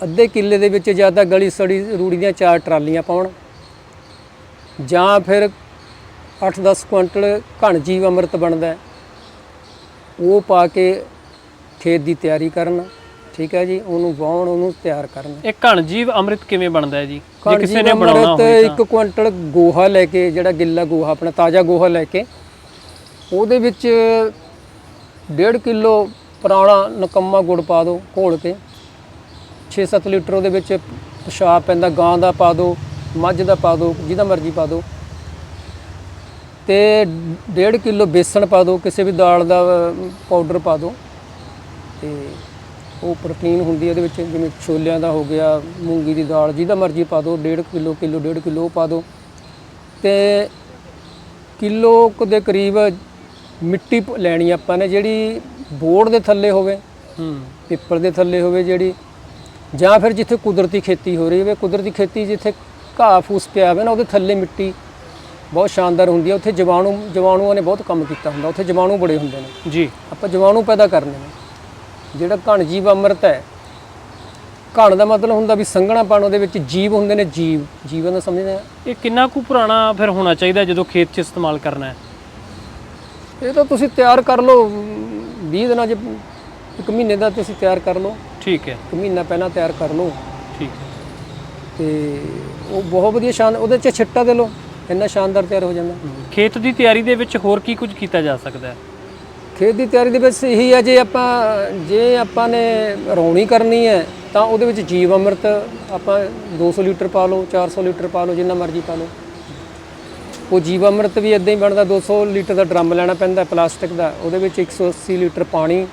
ਅੱਧੇ ਕਿੱਲੇ ਦੇ ਵਿੱਚ ਜਾਂ ਤਾਂ ਗਲੀ ਸੜੀ ਰੂੜੀ ਦੀਆਂ ਚਾਰ ਟਰਾਲੀਆਂ ਪਾਉਣ ਜਾਂ ਫਿਰ 8-10 ਕੁਇੰਟਲ ਘਣ ਜੀਵ ਅੰਮ੍ਰਿਤ ਬਣਦਾ ਉਹ ਪਾ ਕੇ ਖੇਤ ਦੀ ਤਿਆਰੀ ਕਰਨ ਠੀਕ ਹੈ ਜੀ ਉਹਨੂੰ ਵਾਹਣ ਉਹਨੂੰ ਤਿਆਰ ਕਰਨ। ਇਹ ਘਣ ਜੀਵ ਅੰਮ੍ਰਿਤ ਕਿਵੇਂ ਬਣਦਾ ਹੈ ਜੀ? ਜੇ ਕਿਸੇ ਨੇ ਬਣਾਉਣਾ ਅੰਮ੍ਰਿਤ ਹੋਵੇ ਇੱਕ ਕੁਇੰਟਲ ਗੋਹਾ ਲੈ ਕੇ ਜਿਹੜਾ ਗਿੱਲਾ ਗੋਹਾ ਆਪਣਾ ਤਾਜ਼ਾ ਗੋਹਾ ਲੈ ਕੇ ਉਹਦੇ ਵਿੱਚ 1.5 ਕਿਲੋ ਪੁਰਾਣਾ ਨਕੰਮਾ ਗੁੜ ਪਾ ਦਿਓ ਘੋਲ ਕੇ 6-7 ਲੀਟਰ ਉਹਦੇ ਵਿੱਚ ਪਿਸ਼ਾਬ ਪੈਂਦਾ ਗਾਂ ਦਾ ਪਾ ਦਿਓ ਮੱਝ ਦਾ ਪਾ ਦਿਓ ਜਿਹਦਾ ਮਰਜ਼ੀ ਪਾ ਦਿਓ। ਤੇ 1.5 ਕਿਲੋ ਬੇਸਣ ਪਾ ਦਿਓ ਕਿਸੇ ਵੀ ਦਾਲ ਦਾ ਪਾਊਡਰ ਪਾ ਦਿਓ। ਤੇ ਉਹ ਪ੍ਰੋਟੀਨ ਹੁੰਦੀ ਹੈ ਇਹਦੇ ਵਿੱਚ ਜਿਵੇਂ ਛੋਲਿਆਂ ਦਾ ਹੋ ਗਿਆ ਮੂੰਗੀ ਦੀ ਦਾਲ ਜਿਹਦਾ ਮਰਜ਼ੀ ਪਾ ਦਿਓ 1.5 ਕਿਲੋ ਕਿਲੋ 1.5 ਕਿਲੋ ਪਾ ਦਿਓ। ਤੇ ਕਿਲੋ ਕੁ ਦੇ ਕਰੀਬ ਮਿੱਟੀ ਲੈਣੀ ਆਪਾਂ ਨੇ ਜਿਹੜੀ ਬੋੜ ਦੇ ਥੱਲੇ ਹੋਵੇ ਹੂੰ। ਪਿੱਪਲ ਦੇ ਥੱਲੇ ਹੋਵੇ ਜਿਹੜੀ ਜਾਂ ਫਿਰ ਜਿੱਥੇ ਕੁਦਰਤੀ ਖੇਤੀ ਹੋ ਰਹੀ ਹੋਵੇ ਕੁਦਰਤੀ ਖੇਤੀ ਜਿੱਥੇ ਘਾਹ ਫੂਸ ਪਿਆ ਹੋਵੇ ਨਾ ਉਹਦੇ ਥੱਲੇ ਮਿੱਟੀ ਬਹੁਤ ਸ਼ਾਨਦਾਰ ਹੁੰਦੀ ਹੈ। ਉੱਥੇ ਜੀਵਾਣੂ ਜੀਵਾਣੂਆਂ ਨੇ ਬਹੁਤ ਕੰਮ ਕੀਤਾ ਹੁੰਦਾ ਉੱਥੇ ਜੀਵਾਣੂ ਬੜੇ ਹੁੰਦੇ ਨੇ। ਜੀ। ਆਪਾਂ ਜੀਵਾਣੂ ਪੈਦਾ ਕਰਨੇ ਨੇ। ਜਿਹੜਾ ਘਣ ਜੀਵ ਅੰਮ੍ਰਿਤ ਹੈ ਘਣ ਦਾ ਮਤਲਬ ਹੁੰਦਾ ਵੀ ਸੰਘਣਾ ਪਾਣ ਉਹਦੇ ਵਿੱਚ ਜੀਵ ਹੁੰਦੇ ਨੇ ਜੀਵ। ਜੀਵਨ ਦਾ ਸਮਝਦੇ ਆ ਇਹ ਕਿੰਨਾ ਕੁ ਪੁਰਾਣਾ ਫਿਰ ਹੋਣਾ ਚਾਹੀਦਾ ਜਦੋਂ ਖੇਤ 'ਚ ਇਸਤੇਮਾਲ ਕਰਨਾ ਹੈ? ਇਹ ਤਾਂ ਤੁਸੀਂ ਤਿਆਰ ਕਰ ਲਓ 20 ਦਿਨਾਂ 'ਚ ਇੱਕ ਮਹੀਨੇ ਦਾ ਤੁਸੀਂ ਤਿਆਰ ਕਰ ਲਓ। ਠੀਕ ਹੈ। ਇੱਕ ਮਹੀਨਾ ਪਹਿਲਾਂ ਤਿਆਰ ਕਰ ਲਓ। ਠੀਕ। ਹੈ ਤੇ ਉਹ ਬਹੁਤ ਵਧੀਆ ਸ਼ਾਨ ਉਹਦੇ 'ਚ ਛਿੱਟਾ ਦੇ ਲਓ ਇੰਨਾ ਸ਼ਾਨਦਾਰ ਤਿਆਰ ਹੋ ਜਾਂਦਾ। ਖੇਤ ਦੀ ਤਿਆਰੀ ਦੇ ਵਿੱਚ ਹੋਰ ਕੀ ਕੁਝ ਕੀਤਾ ਜਾ ਸਕਦਾ ਹੈ? ਖੇਤ ਦੀ ਤਿਆਰੀ ਦੇ ਵਿੱਚ ਇਹੀ ਹੈ ਜੇ ਆਪਾਂ ਜੇ ਆਪਾਂ ਨੇ ਰੌਣੀ ਕਰਨੀ ਹੈ ਤਾਂ ਉਹਦੇ ਵਿੱਚ ਜੀਵ ਅੰਮ੍ਰਿਤ ਆਪਾਂ 200 ਲੀਟਰ ਪਾ ਲਓ 400 ਲੀਟਰ ਪਾ ਲਓ ਜਿੰਨਾ ਮਰਜ਼ੀ ਪਾ ਲਓ। ਉਹ ਜੀਵ ਅੰਮ੍ਰਿਤ ਵੀ ਇਦਾਂ ਹੀ ਬਣਦਾ 200 ਲੀਟਰ ਦਾ ਡਰਮ ਲੈਣਾ ਪੈਂਦਾ ਪਲਾਸਟਿਕ ਦਾ ਉਹਦੇ ਵਿੱਚ 180 ਲੀਟਰ ਪਾਣੀ